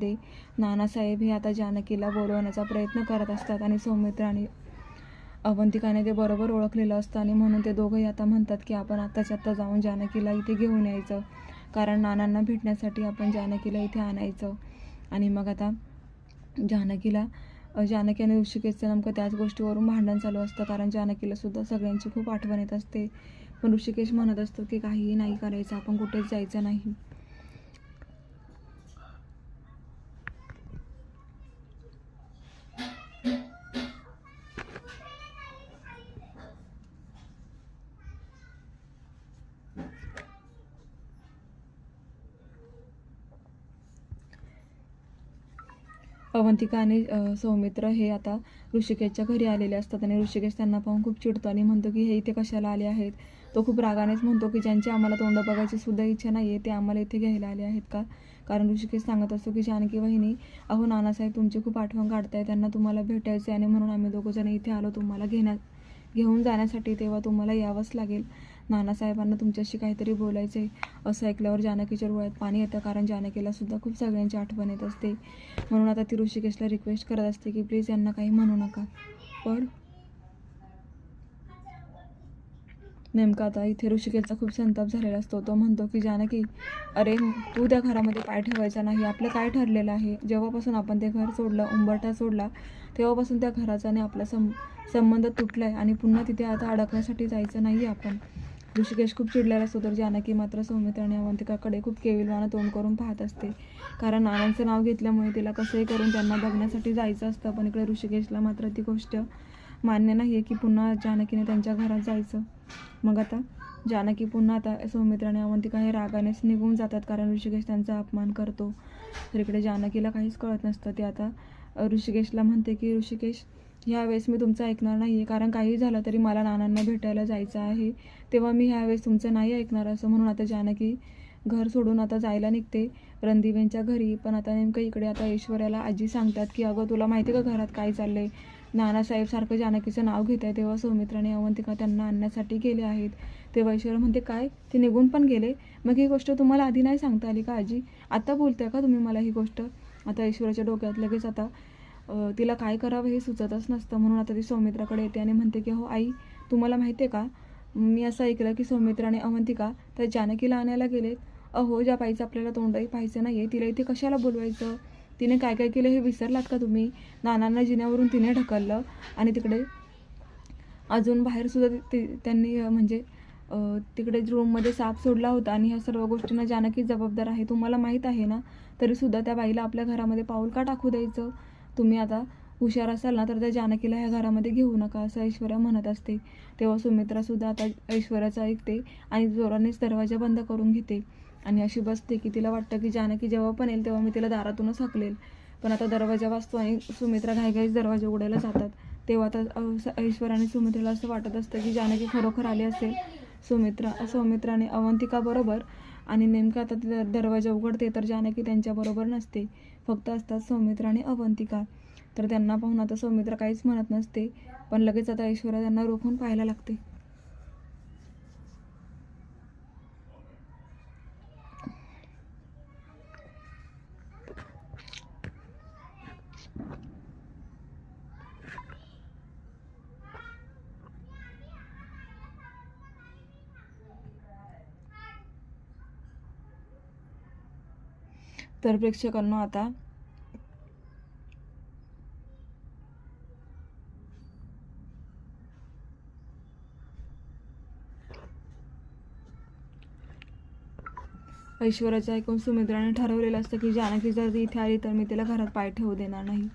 ते नानासाहेब हे आता जानकीला बोलवण्याचा प्रयत्न करत असतात आणि सौमित्र आणि अवंतिकाने ते बरोबर ओळखलेलं असतं आणि म्हणून ते दोघंही आता म्हणतात की आपण आत्ताच्या आत्ता जाऊन जानकीला इथे घेऊन यायचं. कारण नानांना भेटण्यासाठी आपण जानकीला इथे आणायचं. आणि मग आता जानकीला जानकी आणि ऋषिकेशचं नेमकं त्याच गोष्टीवरून भांडण चालू असतं. कारण जानकीला सुद्धा सगळ्यांची खूप आठवण येत असते. पण ऋषिकेश म्हणत असतो की काहीही नाही करायचं. आपण कुठेच जायचं नाही. अवंतिका आणि सौमित्र हे आता ऋषिकेशच्या घरी आलेले असतात आणि ऋषिकेश त्यांना पाहून खूप चिडतो आणि म्हणतो की हे इथे कशाला आले आहेत? तो खूप रागानेच म्हणतो की ज्यांची आम्हाला तोंड बघायची सुद्धा इच्छा नाही आहे ते आम्हाला इथे घ्यायला आले आहेत का? कारण ऋषिकेश सांगत असतो की जानकी वहिनी अहो नानासाहेब तुमची खूप आठवण काढताय त्यांना तुम्हाला भेटायचं आहे आणि म्हणून आम्ही दोघंजण इथे आलो तुम्हाला घेण्या घेऊन जाण्यासाठी तेव्हा तुम्हाला यावंच लागेल. नानासाहेबांना तुमच्याशी काहीतरी बोलायचं आहे असं ऐकल्यावर जानकीच्या डोळ्यात पाणी येतं कारण जानकीला सुद्धा खूप सगळ्यांची आठवण येत असते. म्हणून आता ती ऋषिकेशला रिक्वेस्ट करत असते की प्लीज यांना काही म्हणू नका. पण नेमका आता इथे ऋषिकेशचा खूप संताप झालेला असतो. तो म्हणतो की जानकी अरे तू त्या घरामध्ये पाय ठेवायचा नाही. आपलं काय ठरलेलं आहे? जेव्हापासून आपण ते घर सोडलं उंबरठा सोडला तेव्हापासून त्या घराचा आणि आपला सं संबंध तुटला आहे आणि पुन्हा तिथे आता अडकण्यासाठी जायचं नाही आपण. ऋषिकेश खूप चिडलेला असतो तर जानकी मात्र सौमित्र आणि अवंतिकाकडे खूप केविलवानं तोंड करून पाहत असते. कारण आनंदचं नाव घेतल्यामुळे तिला कसंही करून त्यांना बघण्यासाठी जायचं असतं पण इकडे ऋषिकेशला मात्र ती गोष्ट मान्य नाही आहे की पुन्हा जानकीने त्यांच्या घरात जायचं. मग आता जानकी पुन्हा आता सौमित्र आणि अवंतिका हे रागानेच निघून जातात कारण ऋषिकेश त्यांचा अपमान करतो. तर इकडे जानकीला काहीच कळत नसतं. ते आता ऋषिकेशला म्हणते की ऋषिकेश ह्यावेळेस मी तुमचं ऐकणार नाही आहे कारण काही झालं तरी मला नानांना भेटायला जायचं आहे. तेव्हा मी ह्यावेळेस तुमचं नाही ऐकणार असं म्हणून आता जानकी घर सोडून आता जायला निघते. रणदिवेंच्या घरी. पण आता नेमकं इकडे आता ऐश्वर्याला आजी सांगतात की अगं तुला माहिती का घरात काय चाललंय? आहे नानासाहेबसारखं जानकीचं नाव घेत आहे. तेव्हा सौमित्राने अवंतिका त्यांना आणण्यासाठी गेले आहेत. तेव्हा ऐश्वर्या म्हणते काय? ते निघून पण गेले? मग ही गोष्ट तुम्हाला आधी नाही सांगता आली का आजी? आता बोलताय का तुम्ही मला ही गोष्ट? आता ऐश्वर्याच्या डोक्यात लगेच आता तिला काय करावं हे सुचतच नसतं. म्हणून आता ती सौमित्राकडे येते आणि म्हणते की हो आई तुम्हाला माहिती आहे का? मी असं ऐकलं की सौमित्र आणि अवंतिका त्या जानकीला आणायला गेलेत. अहो ज्या बाईचं आपल्याला तोंडही पाहायचं नाही आहे तिला इथे कशाला बोलवायचं? तिने काय काय केलं हे विसरलात का तुम्ही? नानांना जिन्यावरून तिने ढकललं आणि तिकडे अजून बाहेरसुद्धा ते त्यांनी म्हणजे तिकडे रूममध्ये साप सोडला होता आणि ह्या सर्व गोष्टींना जानकी जबाबदार आहे. तुम्हाला माहीत आहे ना? तरीसुद्धा त्या बाईला आपल्या घरामध्ये पाऊल का टाकू द्यायचं? तुम्ही आता हुशार असाल ना तर त्या जानकीला ह्या घरामध्ये घेऊ नका असं ऐश्वर्या म्हणत असते. तेव्हा सुमित्रासुद्धा आता ऐश्वर्याचं ऐकते आणि जोरानेच दरवाजा बंद करून घेते. आणि अशी बसते की तिला वाटतं की जानकी जेव्हा पण येईल तेव्हा मी तिला दारातूनच हकलेल. पण आता दरवाजा वाचतो आणि सुमित्रा घाईघाईच दरवाजा उघडायला जातात. तेव्हा आता ऐश्वर्याने ऐश्वर्या आणि सुमित्राला असं वाटत असतं की जानकी खरोखर आली असेल. सुमित्रा सुमित्राने अवंतिकाबरोबर आणि नेमकं आता ती दरवाजा उघडते तर जानकी त्यांच्याबरोबर नसते. फक्त असतात सौमित्र आणि अवंतिका. तर त्यांना पाहून आता सौमित्र काहीच म्हणत नसते पण लगेच आता ऐश्वर्या त्यांना रोखून पाहायला लागते. तर प्रेक्षकांनो आता ऐश्वर्याचं ऐकून सुमित्राने ठरवलेलं असतं की जानकी जर इथे आली तर मी तिला घरात पाय ठेवू देणार नाही.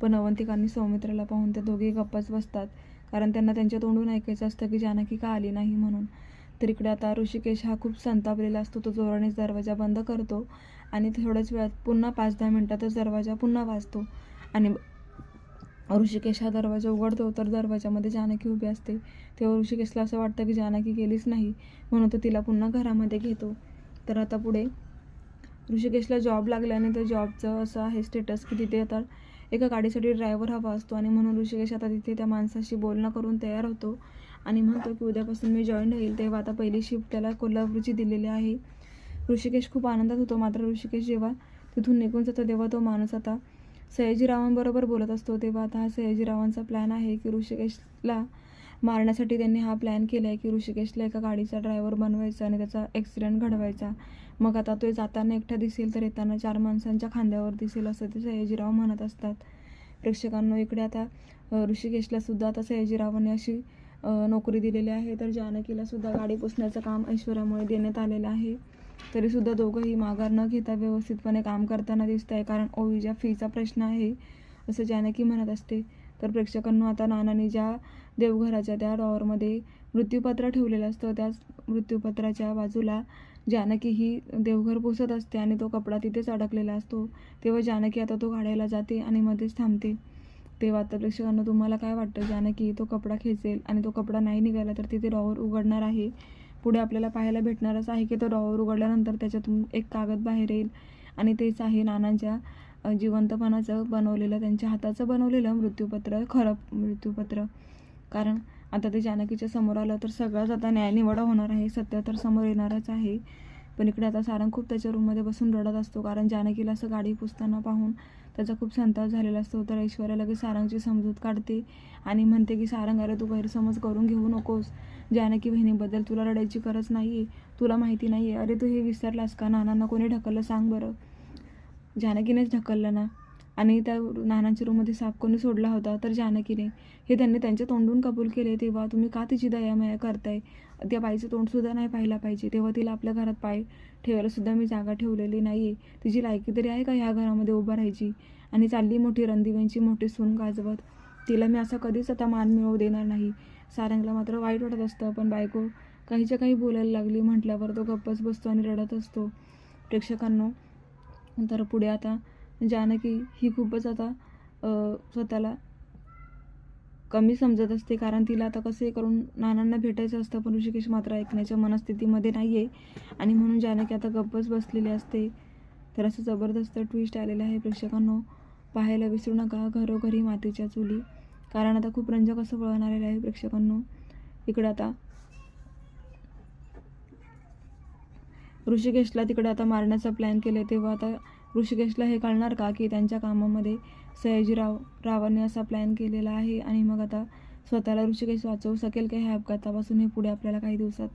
पण अवंतिकांनी सौमित्राला पाहून त्या दोघे गप्पाच बसतात. कारण त्यांना त्यांच्या तोंडून ऐकायचं असतं की जानकी का आली नाही म्हणून. तर इकडे आता ऋषिकेश हा खूप संतापलेला असतो. तो जोरानेच दरवाजा बंद करतो. आणि थोड्याच वेळात पुन्हा पाच दहा मिनटातच दरवाजा पुन्हा वाजतो. आणि ऋषिकेश हा दरवाजा उघडतो तर दरवाजामध्ये जानकी उभी असते. तेव्हा ऋषिकेशला असं वाटतं की जानकी गेलीच नाही म्हणून तो तिला पुन्हा घरामध्ये घेतो. तर आता पुढे ऋषिकेशला जॉब लागल्याने तर जॉबचं असं आहे स्टेटस की तिथे आता एका गाडीसाठी ड्रायव्हर हवा असतो. आणि म्हणून ऋषिकेश आता तिथे त्या माणसाशी बोलणं करून तयार होतो. आणि म्हणतो की उद्यापासून मी जॉईन होईल तेव्हा आता पहिली शिफ्ट त्याला कोल्हापूरची दिलेली आहे. ऋषिकेश खूप आनंदात होतो. मात्र ऋषिकेश जेव्हा तिथून निघून जातो तेव्हा तो माणूस आता सयाजीरावांबरोबर बोलत असतो. तेव्हा आता हा सयाजीरावांचा प्लॅन आहे की ऋषिकेशला मारण्यासाठी त्यांनी हा प्लॅन केला आहे की ऋषिकेशला एका गाडीचा ड्रायव्हर बनवायचा आणि त्याचा ॲक्सिडेंट घडवायचा. मग आता तो जाताना एकटा दिसेल तर येताना चार माणसांच्या खांद्यावर दिसेल असं ते सयाजीराव म्हणत असतात. प्रेक्षकांनो इकडे आता ऋषिकेशला सुद्धा आता सयाजीरावांनी अशी नोकरी दिलेली आहे. तर जानकीला सुद्धा गाडी पुसण्याचं काम ऐश्वर्यामुळे देण्यात आलेलं आहे. तरीसुद्धा दोघंही माघार न घेता व्यवस्थितपणे काम करताना दिसत आहे कारण ओवीच्या फीचा प्रश्न आहे असं जानकी म्हणत असते. तर प्रेक्षकांनो आता नानांनी ज्या देवघराच्या त्या डॉवरमध्ये मृत्यूपत्र ठेवलेलं असतं त्याच मृत्यूपत्राच्या बाजूला जानकी ही देवघर पुसत असते आणि तो कपडा तिथेच अडकलेला असतो. तेव्हा जानकी आता तो काढायला जाते आणि मध्येच थांबते. तेव्हा आता प्रेक्षकांना तुम्हाला काय वाटतं? जानकी तो कपडा खेचेल आणि तो कपडा नाही निघाला तर तिथे डॉवर उघडणार आहे. पुढे आपल्याला पाहायला भेटणारच आहे की तो डॉवर उघडल्यानंतर त्याच्यातून एक कागद बाहेर येईल. आणि तेच आहे नानांच्या जिवंतपणाचं बनवलेलं त्यांच्या हाताचं बनवलेलं मृत्यूपत्र खरं मृत्यूपत्र. कारण आता ते जानकीच्या समोर आलं तर सगळंच आता न्यायनिवडा होणार आहे. सत्य तर समोर येणारच आहे. पण इकडे आता सारंग खूप त्याच्या रूममध्ये बसून रडत असतो. कारण जानकीला असं गाडी पुसताना पाहून त्याचा खूप संताप झालेला असतो. तर ऐश्वर्या लगेच सारंगची समजूत काढते आणि म्हणते की सारंग अरे तू गैरसमज करून घेऊ नकोस. जानकी बहिणीबद्दल तुला रडायची गरज नाही आहे तुला माहिती नाही आहे अरे तू हे विसरलास का? नानांना कोणी ढकललं सांग बरं. जानकीनेच ढकललं ना. आणि त्या नानांच्या रूममध्ये साप कोणी सोडला होता तर जानकीने. हे त्यांनी त्यांच्या तोंडून कबूल केले तेव्हा तुम्ही का तिची दयामया करताय? त्या बाईचं तोंडसुद्धा नाही पाहायला पाहिजे. तेव्हा तिला आपल्या घरात पाय ठेवायलासुद्धा मी जागा ठेवलेली नाही आहे तिची लायकी तरी आहे का ह्या घरामध्ये उभं राहायची? आणि चालली मोठी रणदिव्यांची मोठी सून गाजवत. तिला मी असा कधीच आता मान मिळवू देणार नाही. सारंगला मात्र वाईट वाटत असतं पण बायको काहीच्या काही बोलायला लागली म्हटल्यावर तो गप्पच बसतो आणि रडत असतो. प्रेक्षकांनो तर पुढे आता जानकी ही खूपच आता स्वतःला कमी समजत असते. कारण तिला आता कसे करून नानांना भेटायचं असतं पण ऋषिकेश मात्र ऐकण्याच्या मनस्थितीमध्ये नाही आहे आणि म्हणून जानकी आता गप्पच बसलेली असते. तर असं जबरदस्त ट्विस्ट आलेलं आहे प्रेक्षकांनो. पाहायला विसरू नका घरोघरी मातीच्या चुली. कारण आता खूप रंजक असं वळण आलेलं आहे प्रेक्षकांनो. इकडं आता ऋषिकेशला तिकडे आता मारण्याचा प्लॅन केलं तेव्हा आता ऋषिकेशला हे कळणार का की त्यांच्या कामामध्ये सयाजीराव रावांनी असा प्लॅन केलेला आहे? आणि मग आता स्वतःला ऋषिकेश वाचवू शकेल का? ह्या अपघातापासून हे पुढे आपल्याला काही दिवसात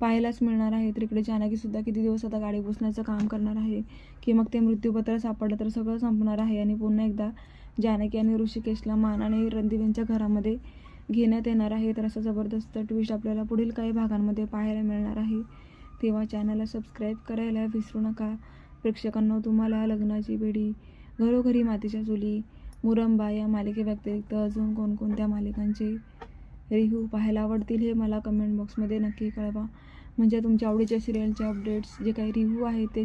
पाहायलाच मिळणार आहे. तर इकडे जानकीसुद्धा किती दिवस आता गाडी पुसण्याचं काम करणार आहे? की मग ते मृत्यूपत्र सापडलं तर सगळं संपणार आहे? आणि पुन्हा एकदा जानकी आणि ऋषिकेशला मान आणि यांच्या घरामध्ये घेण्यात येणार आहे. तर असं जबरदस्त ट्विस्ट आपल्याला पुढील काही भागांमध्ये पाहायला मिळणार आहे. तेव्हा चॅनलला सबस्क्राईब करायला विसरू नका. प्रेक्षकांना तुम्हाला लग्नाची बेडी घरोघरी मातीच्या चुली मुरंबा या मालिकेव्यतिरिक्त अजून कोणकोणत्या मालिकांचे रिव्ह्यू पाहायला आवडतील हे मला कमेंट बॉक्समध्ये नक्की कळवा. म्हणजे तुमच्या आवडीच्या सिरियलचे अपडेट्स जे काही रिव्ह्यू आहेत ते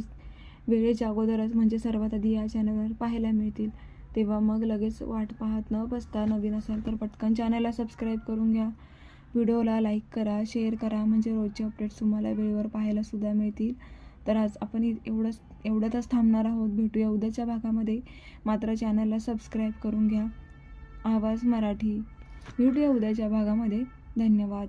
वेळेच्या अगोदरच म्हणजे सर्वात आधी या चॅनलवर पाहायला मिळतील. तेव्हा मग लगेच वाट पाहत न बसता नवीन असाल तर पटकन चॅनलला सबस्क्राईब करून घ्या. व्हिडिओला लाईक करा शेअर करा म्हणजे रोजचे अपडेट्स तुम्हाला वेळेवर पाहायला सुद्धा मिळतील. तर आज आपण इ- एवढंच एवढ्यातच थांबणार आहोत. भेटूया उद्याच्या भागामध्ये. मात्र चॅनलला सबस्क्राईब करून घ्या. आवाज मराठी. भेटूया उद्याच्या भागामध्ये. धन्यवाद.